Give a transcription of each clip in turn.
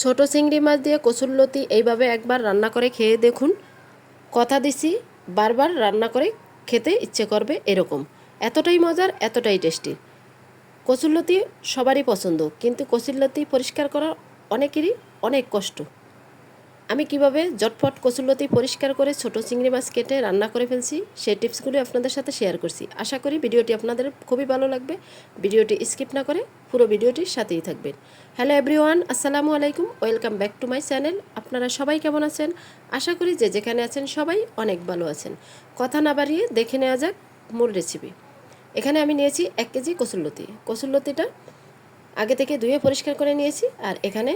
ছোট চিংড়ি মাছ দিয়ে কচুরলতি এইভাবে একবার রান্না করে খেয়ে দেখুন। কথা দিছি, বারবার রান্না করে খেতে ইচ্ছে করবে এরকম। এতটাই মজার, এতটাই টেস্টি। কচুরলতি সবারই পছন্দ, কিন্তু কচুরলতি পরিষ্কার করা অনেকেরই অনেক কষ্ট। আমি কীভাবে জটফট কচুরলতি পরিষ্কার করে ছোট চিংড়ি মাছ কেটে রান্না করে ফেলছি, সেই টিপসগুলি আপনাদের সাথে শেয়ার করছি। আশা করি ভিডিওটি আপনাদের খুবই ভালো লাগবে। ভিডিওটি স্কিপ না করে পুরো ভিডিওটির সাথেই থাকবেন। হ্যালো এভরিওয়ান আসসালামু আলাইকুম welcome back to my channel আপনারা সবাই কেমন আছেন? আশা করি যে যেখানে আছেন সবাই অনেক ভালো আছেন। কথা না বাড়িয়ে দেখে নেওয়া যাক মূল রেসিপি এখানে আমি নিয়েছি এক কেজি কচুরলতি। কচুরলতিটা আগে থেকে ধুয়ে পরিষ্কার করে নিয়েছি, আর এখানে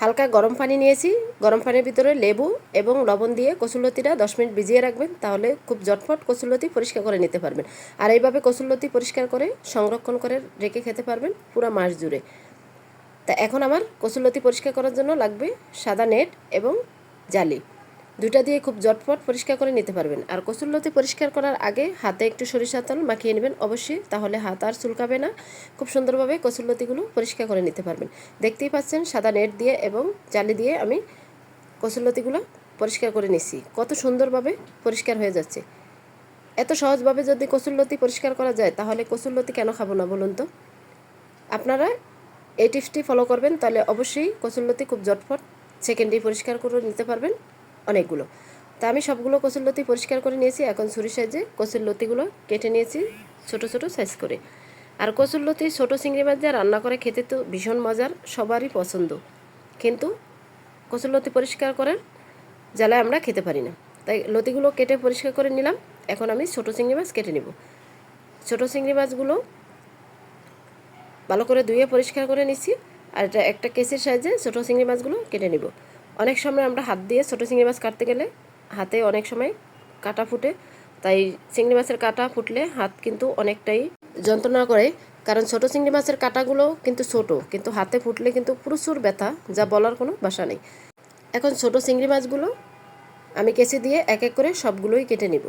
হালকা গরম পানি নিয়েছি। গরম পানির ভিতরে লেবু এবং লবণ দিয়ে কচুলতিটা দশ মিনিট ভিজিয়ে রাখবেন, তাহলে খুব ঝটফট কচুলতি পরিষ্কার করে নিতে পারবেন। আর এইভাবে কচুলতি পরিষ্কার করে সংরক্ষণ করে রেখে খেতে পারবেন পুরো মাস জুড়ে। তা এখন আমার কচুলতি পরিষ্কার করার জন্য লাগবে সাদা নেট এবং জালি। দুটা দিয়ে খুব জটপট পরিষ্কার করে নিতে পারবেন। আর কচুরলতি পরিষ্কার করার আগে হাতে একটু সরিষার তেল মাখিয়ে নেবেন অবশ্যই, তাহলে হাত আর চুলকাবে না। খুব সুন্দরভাবে কচুরলতিগুলো পরিষ্কার করে নিতে পারবেন। দেখতেই পাচ্ছেন সাদা নেট দিয়ে এবং জালি দিয়ে আমি কচুরলতিগুলো পরিষ্কার করে নিচ্ছি কত সুন্দরভাবে পরিষ্কার হয়ে যাচ্ছে। এত সহজভাবে যদি কচুরলতি পরিষ্কার করা যায়, তাহলে কচুরলতি কেন খাব না বলুন তো? আপনারা এই টিপসটি ফলো করবেন, তাহলে অবশ্যই কচুরলতি খুব জটফট সেকেন্ডেই পরিষ্কার করে নিতে পারবেন। অনেকগুলো। তা আমি সবগুলো কচুর লতি পরিষ্কার করে নিয়েছি। এখন ছুরি সাইজে কচুর লতিগুলো কেটে নিয়েছি, ছোট ছোট সাইজ করে। আর কচুর লতি ছোট চিংড়ি মাছ দিয়ে রান্না করে খেতে তো ভীষণ মজার, সবারই পছন্দ। কিন্তু কচুর লতি পরিষ্কার করার জ্বালায় আমরা খেতে পারি না। তাই লতিগুলো কেটে পরিষ্কার করে নিলাম। এখন আমি ছোট চিংড়ি মাছ কেটে নেব। ছোট চিংড়ি মাছগুলো ভালো করে ধুয়ে পরিষ্কার করে নিচ্ছি। আর এটা একটা কেসের সাইজে ছোটো চিংড়ি মাছগুলো কেটে নিব। অনেক সময় আমরা হাত দিয়ে ছোটো চিংড়ি মাছ কাটতে গেলে হাতে অনেক সময় কাটা ফুটে, তাই চিংড়ি মাছের কাটা ফুটলে হাত কিন্তু অনেকটাই যন্ত্রণা করে। কারণ ছোট চিংড়ি মাছের কাটাগুলো কিন্তু ছোট, কিন্তু হাতে ফুটলে কিন্তু প্রচুর ব্যথা, যা বলার কোনো বাসা নেই। এখন ছোট চিংড়ি মাছগুলো আমি কেসে দিয়ে এক এক করে সবগুলোই কেটে নিব।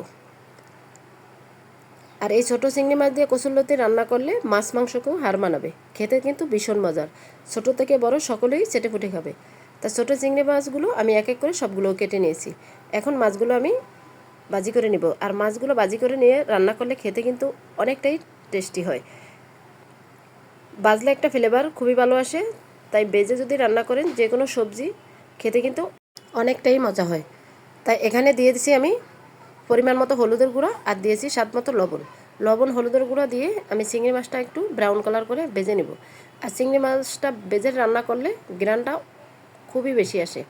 আর এই ছোটো চিংড়ি মাছ দিয়ে কচুরলতি রান্না করলে মাছ মাংসকেও হার মানাবে, খেতে কিন্তু ভীষণ মজার। ছোট থেকে বড় সকলেই চেটে ফুটে খাবে। তা ছোটো চিংড়ি মাছগুলো আমি এক এক করে সবগুলো কেটে নিয়েছি। এখন মাছগুলো আমি বাজি করে নিব। আর মাছগুলো বাজি করে নিয়ে রান্না করলে খেতে কিন্তু অনেকটাই টেস্টি হয়। বাজলে একটা ফ্লেভার খুবই ভালো আসে, তাই বেজে যদি রান্না করেন যে কোনো সবজি, খেতে কিন্তু অনেকটাই মজা হয়। তাই এখানে দিয়ে দিছি আমি পরিমাণ মতো হলুদের গুঁড়ো আর দিয়েছি স্বাদ মতো লবণ। লবণ, হলুদের গুঁড়ো দিয়ে আমি চিংড়ি মাছটা একটু ব্রাউন কালার করে বেজে নেব। আর চিংড়ি মাছটা বেজে রান্না করলে গ্রানটা খুবই বেশি আসে।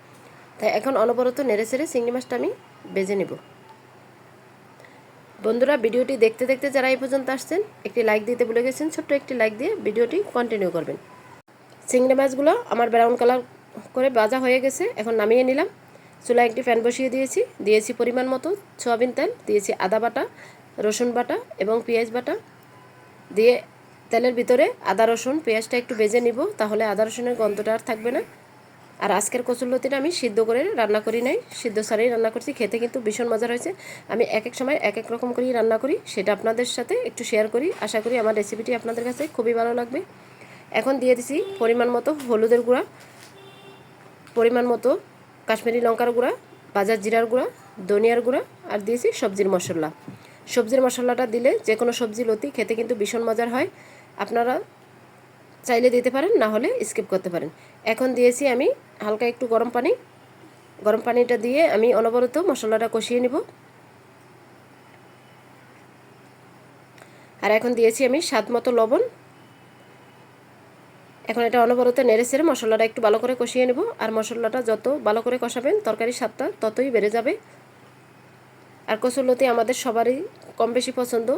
তাই এখন অনবরত নেড়ে ছেড়ে চিংড়ি মাছটা আমি বেজে নেব। বন্ধুরা, ভিডিওটি দেখতে দেখতে যারা এই পর্যন্ত আসছেন, একটি লাইক দিতে ভুলে গেছেন, ছোট্ট একটি লাইক দিয়ে ভিডিওটি কন্টিনিউ করবেন। চিংড়ি মাছগুলো আমার ব্রাউন কালার করে ভাজা হয়ে গেছে, এখন নামিয়ে নিলাম। চুলা একটি ফ্যান বসিয়ে দিয়েছি দিয়েছি পরিমাণ মতো সোয়াবিন তেল, দিয়েছি আদা বাটা, রসুন বাটা এবং পেঁয়াজ বাটা। দিয়ে তেলের ভিতরে আদা রসুন, পেঁয়াজটা একটু বেজে নিব, তাহলে আদা রসুনের গন্ধটা আর থাকবে না। আর আজকের কচুরলতিটা আমি সিদ্ধ করে রান্না করি নাই। সিদ্ধ সারেই রান্না করছি, খেতে কিন্তু ভীষণ মজার হয়েছে। আমি এক এক সময় এক এক রকম করেই রান্না করি, সেটা আপনাদের সাথে একটু শেয়ার করি। আশা করি আমার রেসিপিটি আপনাদের কাছে খুবই ভালো লাগবে। এখন দিয়ে দিছি পরিমাণ মতো হলুদের গুঁড়া, পরিমাণ মতো কাশ্মীরি লঙ্কার গুঁড়া, বাজার জিরার গুঁড়া, ধনিয়ার গুঁড়া আর দিয়েছি সবজির মশলা। সবজির মশলাটা দিলে যে কোনো সবজি, লতি খেতে কিন্তু ভীষণ মজার হয়। আপনারা চাইলে দিতে পারেন, না হলে স্কিপ করতে পারেন। এখন দিয়েছি আমি হালকা একটু গরম পানি। গরম পানিটা দিয়ে আমি অনবরত মশলাটা কষিয়ে নিব। আর এখন দিয়েছি আমি স্বাদ মতো লবণ। এখন এটা অনবরত নেড়ে ছেড়ে মশলাটা একটু ভালো করে কষিয়ে নেব। আর মশলাটা যত ভালো করে কষাবেন, তরকারির স্বাদটা ততই বেড়ে যাবে। আর কচুরলতি আমাদের সবারই কম বেশি পছন্দ।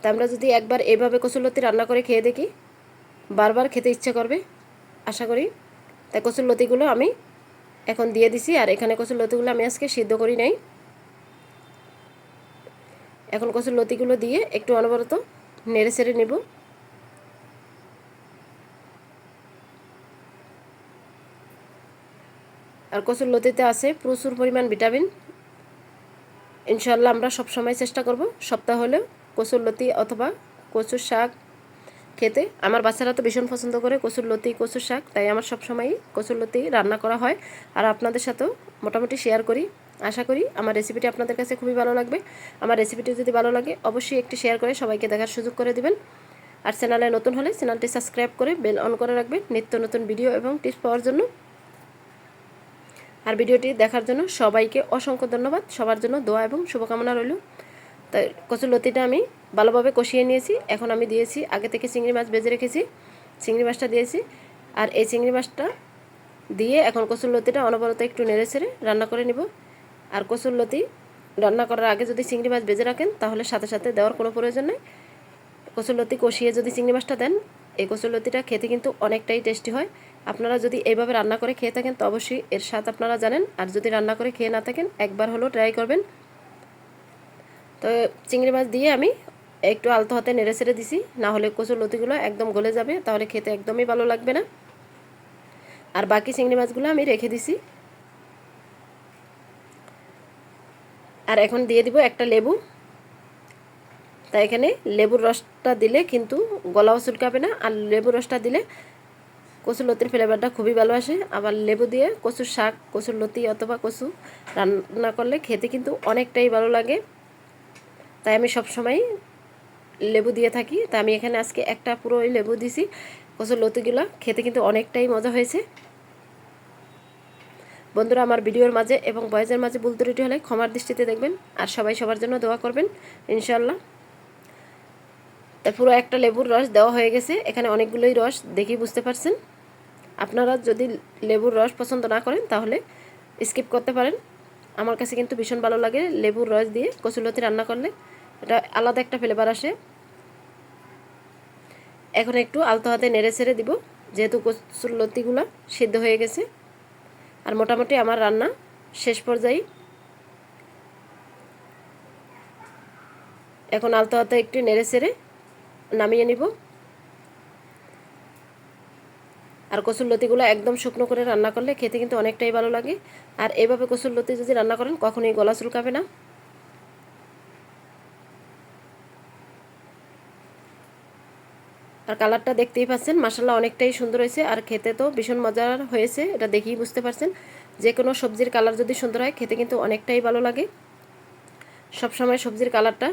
তা আমরা যদি একবার এভাবে কচুরলতি রান্না করে খেয়ে দেখি, বারবার খেতে ইচ্ছে করবে, আশা করি। তাই কচুর লতিগুলো আমি এখন দিয়ে দিছি, আর এখানে কচুর লতিগুলো আমি আজকে সিদ্ধ করি নাই। এখন কচুর লতিগুলো দিয়ে একটু অনবরত নেড়ে ছেড়ে নেব। আর কচুর লতিতে আছে প্রচুর পরিমাণ ভিটামিন। ইনশাল্লাহ আমরা সব সময় চেষ্টা করব সপ্তাহ হলেও কচুর লতি অথবা কচুর শাক খেতে। আমার বাচ্চারা তো ভীষণ পছন্দ করে কচুর লতি, কচুর শাক, তাই আমার সবসময়ই কচুর লতি রান্না করা হয়। আর আপনাদের সাথেও মোটামুটি শেয়ার করি। আশা করি আমার রেসিপিটি আপনাদের কাছে খুবই ভালো লাগবে। আমার রেসিপিটি যদি ভালো লাগে, অবশ্যই একটি শেয়ার করে সবাইকে দেখার সুযোগ করে দিবেন। আর চ্যানেলে নতুন হলে চ্যানেলটি সাবস্ক্রাইব করে বেল অন করে রাখবেন নিত্য নতুন ভিডিও এবং টিপস পাওয়ার জন্য। আর ভিডিওটি দেখার জন্য সবাইকে অসংখ্য ধন্যবাদ। সবার জন্য দোয়া এবং শুভকামনা রইল। তাই কচুর লতিটা আমি ভালোভাবে কষিয়ে নিয়েছি। এখন আমি দিয়েছি, আগে থেকে চিংড়ি মাছ বেজে রেখেছি, চিংড়ি মাছটা দিয়েছি। আর এই চিংড়ি মাছটা দিয়ে এখন কচুর লতিটা অনবরত একটু নেড়ে ছেড়ে রান্না করে নিব। আর কচুর লতি রান্না করার আগে যদি চিংড়ি মাছ বেজে রাখেন, তাহলে সাথে সাথে দেওয়ার কোনো প্রয়োজন নেই। কচুর লতি কষিয়ে যদি চিংড়ি মাছটা দেন, এই কচুর লতিটা খেতে কিন্তু অনেকটাই টেস্টি হয়। আপনারা যদি এইভাবে রান্না করে খেয়ে থাকেন, তো অবশ্যই এর স্বাদ আপনারা জানেন। আর যদি রান্না করে খেয়ে না থাকেন, একবার হলেও ট্রাই করবেন। তো চিংড়ি মাছ দিয়ে আমি একটু আলতো হাতে নেড়ে ছেড়ে দিছি, না হলে কচুর লতিগুলো একদম গলে যাবে, তাহলে খেতে একদমই ভালো লাগবে না। আর বাকি চিংড়ি মাছগুলো আমি রেখে দিছি। আর এখন দিয়ে দিব একটা লেবু। তাই এখানে লেবুর রসটা দিলে কিন্তু গলাও চুলকাবে না, আর লেবুর রসটা দিলে কচুর লতির ফ্লেভারটা খুবই ভালো আসে। আবার লেবু দিয়ে কচুর শাক, কচুর লতি অথবা কচু রান্না করলে খেতে কিন্তু অনেকটাই ভালো লাগে। তাই আমি সবসময় লেবু দিয়ে থাকি। তা আমি এখানে আজকে একটা পুরো লেবু দিছি, কচুর লতিগুলো। খেতে কিন্তু অনেকটাই মজা হয়েছে। বন্ধুরা, আমার ভিডিওর মাঝে এবং বয়েজের মাঝে ভুল ত্রুটি হলে ক্ষমার দৃষ্টিতে দেখবেন আর সবাই সবার জন্য দোয়া করবেন ইনশাল্লাহ তা পুরো একটা লেবুর রস দেওয়া হয়ে গেছে। এখানে অনেকগুলোই রস দেখি বুঝতে পারছেন। আপনারা যদি লেবুর রস পছন্দ না করেন, তাহলে স্কিপ করতে পারেন। আমার কাছে কিন্তু ভীষণ ভালো লাগে লেবুর রস দিয়ে কচুলতি রান্না করলে। এটা আলাদা একটা ফ্লেভার আসে। এখন একটু আলতো হাতে নেড়ে ছেড়ে দিব, যেহেতু কচুলতিগুলো সিদ্ধ হয়ে গেছে। আর মোটামুটি আমার রান্না শেষ পর্যায়ে। এখন আলতো হাতে একটু নেড়ে ছেড়ে নামিয়ে নিব। আর কচুর লতিগুলো একদম শুকনো করে রান্না করলে খেতে কিন্তু অনেকটাই ভালো লাগে। আর এইভাবে কচুর লতি যদি রান্না করেন, কখনোই গলা চুলকাবে না। আর কালারটা দেখতেই পাচ্ছেন মাসাল্লা অনেকটাই সুন্দর হয়েছে। আর খেতে তো ভীষণ মজার হয়েছে, এটা দেখেই বুঝতে পারছেন। যে কোনো সবজির কালার যদি সুন্দর হয়, খেতে কিন্তু অনেকটাই ভালো লাগে। সবসময় সবজির কালারটা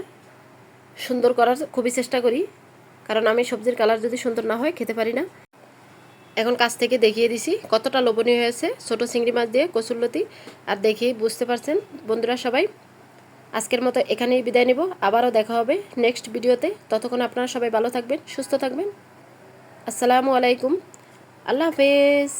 সুন্দর করার খুবই চেষ্টা করি, কারণ আমি সবজির কালার যদি সুন্দর না হয়, খেতে পারি না। এখন কাছ থেকে দেখিয়ে দিছি কতটা লোভনীয় হয়েছে, ছোটো চিংড়ি মাছ দিয়ে কচুরলতি। আর দেখিয়ে বুঝতে পারছেন, বন্ধুরা সবাই আজকের মতো এখানেই বিদায় নেব। আবারও দেখা হবে নেক্সট ভিডিওতে। ততক্ষণ আপনারা সবাই ভালো থাকবেন, সুস্থ থাকবেন। আসসালামু আলাইকুম। আল্লাহ হাফেজ।